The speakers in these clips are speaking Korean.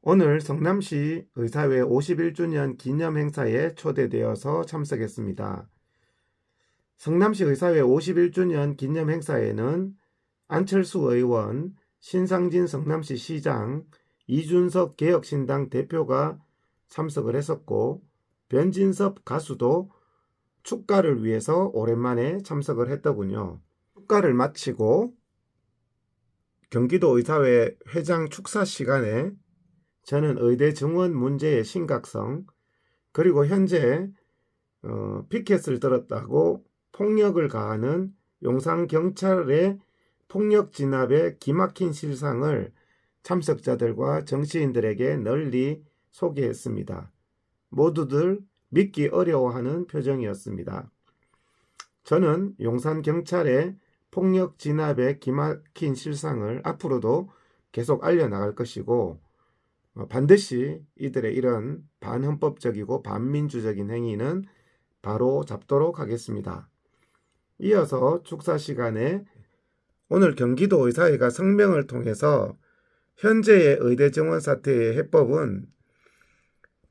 오늘 성남시 의사회 51주년 기념 행사에 초대되어서 참석했습니다. 성남시 의사회 51주년 기념 행사에는 안철수 의원, 신상진 성남시 시장, 이준석 개혁신당 대표가 참석을 했었고 변진섭 가수도 축가를 위해서 오랜만에 참석을 했더군요. 축가를 마치고 경기도 의사회 회장 축사 시간에 저는 의대 정원 문제의 심각성 그리고 현재 어, 피켓을 들었다고 폭력을 가하는 용산 경찰의 폭력 진압의 기막힌 실상을 참석자들과 정치인들에게 널리 소개했습니다. 모두들 믿기 어려워하는 표정이었습니다. 저는 용산 경찰의 폭력 진압의 기막힌 실상을 앞으로도 계속 알려나갈 것이고 어, 반드시 이들의 이런 반헌법적이고 반민주적인 행위는 바로 잡도록 하겠습니다. 이어서 축사 시간에 오늘 경기도 의사회가 성명을 통해서 현재의 의대 정원 사태의 해법은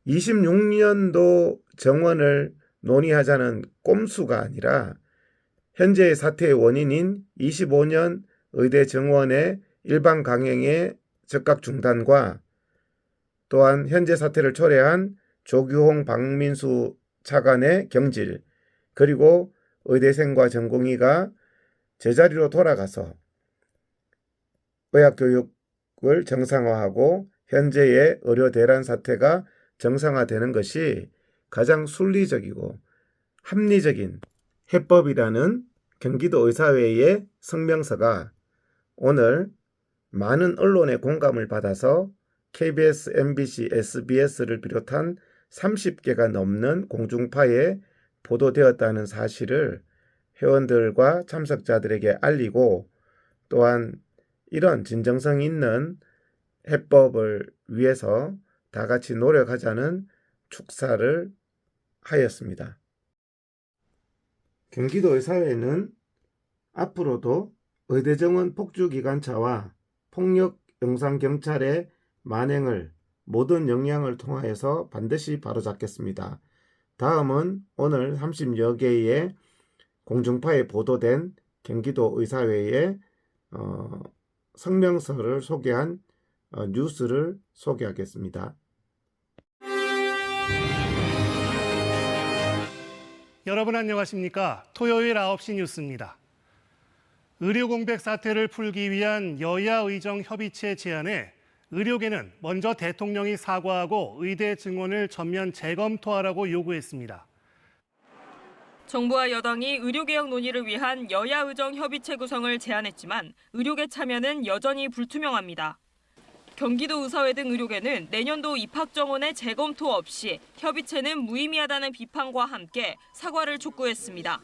26년도 정원을 논의하자는 꼼수가 아니라 현재의 사태의 원인인 25년 의대 정원의 일반 강행의 즉각 중단과 또한 현재 사태를 초래한 조규홍 박민수 차관의 경질 그리고 의대생과 전공의가 제자리로 돌아가서 의학교육을 정상화하고 현재의 의료 대란 사태가 정상화되는 것이 가장 순리적이고 합리적인 해법이라는 경기도 의사회의 성명서가 오늘 많은 언론의 공감을 받아서 KBS, MBC, SBS를 비롯한 30개가 넘는 공중파에 보도되었다는 사실을 회원들과 참석자들에게 알리고 또한 이런 진정성 있는 해법을 위해서 다 같이 노력하자는 축사를 하였습니다. 경기도 의사회는 앞으로도 의대정원 폭주기관차와 폭력 영상경찰의 만행을 모든 역량을 통하여서 반드시 바로잡겠습니다. 다음은 오늘 30여 개의 공중파에 보도된 경기도 의사회의 어, 성명서를 소개한 어, 뉴스를 소개하겠습니다. 여러분 안녕하십니까? 토요일 9시 뉴스입니다. 의료 공백 사태를 풀기 위한 여야 의정 협의체 제안에 의료계는 먼저 대통령이 사과하고 의대 증원을 전면 재검토하라고 요구했습니다. 정부와 여당이 의료개혁 논의를 위한 여야 의정 협의체 구성을 제안했지만 의료계 참여는 여전히 불투명합니다. 경기도 의사회 등 의료계는 내년도 입학 정원의 재검토 없이 협의체는 무의미하다는 비판과 함께 사과를 촉구했습니다.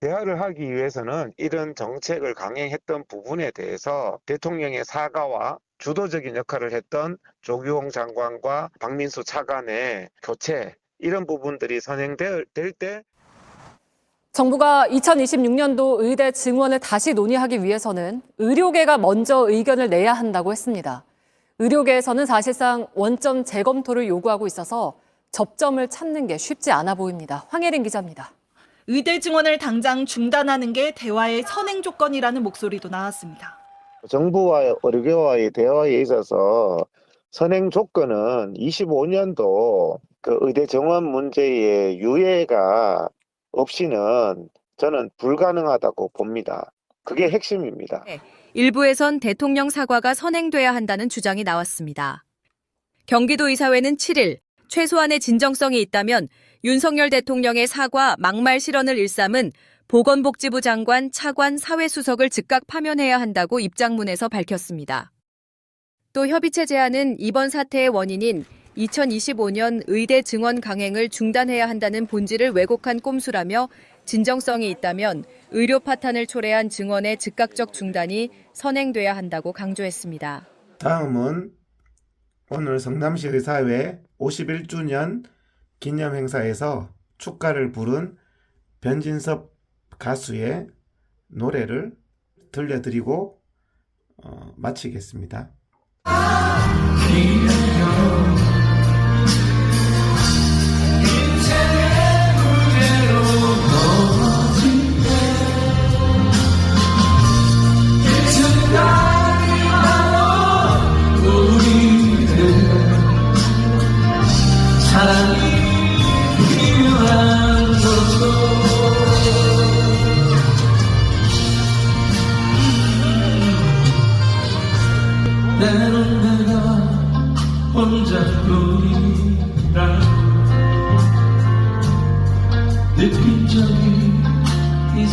대화를 하기 위해서는 이런 정책을 강행했던 부분에 대해서 대통령의 사과와 주도적인 역할을 했던 조규홍 장관과 박민수 차관의 교체 이런 부분들이 선행될 때 정부가 2026년도 의대 증원을 다시 논의하기 위해서는 의료계가 먼저 의견을 내야 한다고 했습니다. 의료계에서는 사실상 원점 재검토를 요구하고 있어서 접점을 찾는 게 쉽지 않아 보입니다. 황혜린 기자입니다. 의대 증원을 당장 중단하는 게 대화의 선행 조건이라는 목소리도 나왔습니다. 정부와 의료계와의 대화에 있어서 선행 조건은 25년도 그 의대 정원 문제의 유예가 없이는 저는 불가능하다고 봅니다. 그게 핵심입니다. 일부에선 대통령 사과가 선행돼야 한다는 주장이 나왔습니다. 경기도 의사회는 7일 최소한의 진정성이 있다면 윤석열 대통령의 사과 막말 실언을 일삼은 보건복지부 장관 차관 사회수석을 즉각 파면해야 한다고 입장문에서 밝혔습니다. 또 협의체 제안은 이번 사태의 원인인 2025년 의대 증원 강행을 중단해야 한다는 본질을 왜곡한 꼼수라며 진정성이 있다면 의료 파탄을 초래한 증원의 즉각적 중단이 선행돼야 한다고 강조했습니다. 다음은 오늘 성남시 의사회 51주년 기념 행사에서 축가를 부른 변진섭 가수의 노래를 들려드리고 어, 마치겠습니다. Detto in giardino il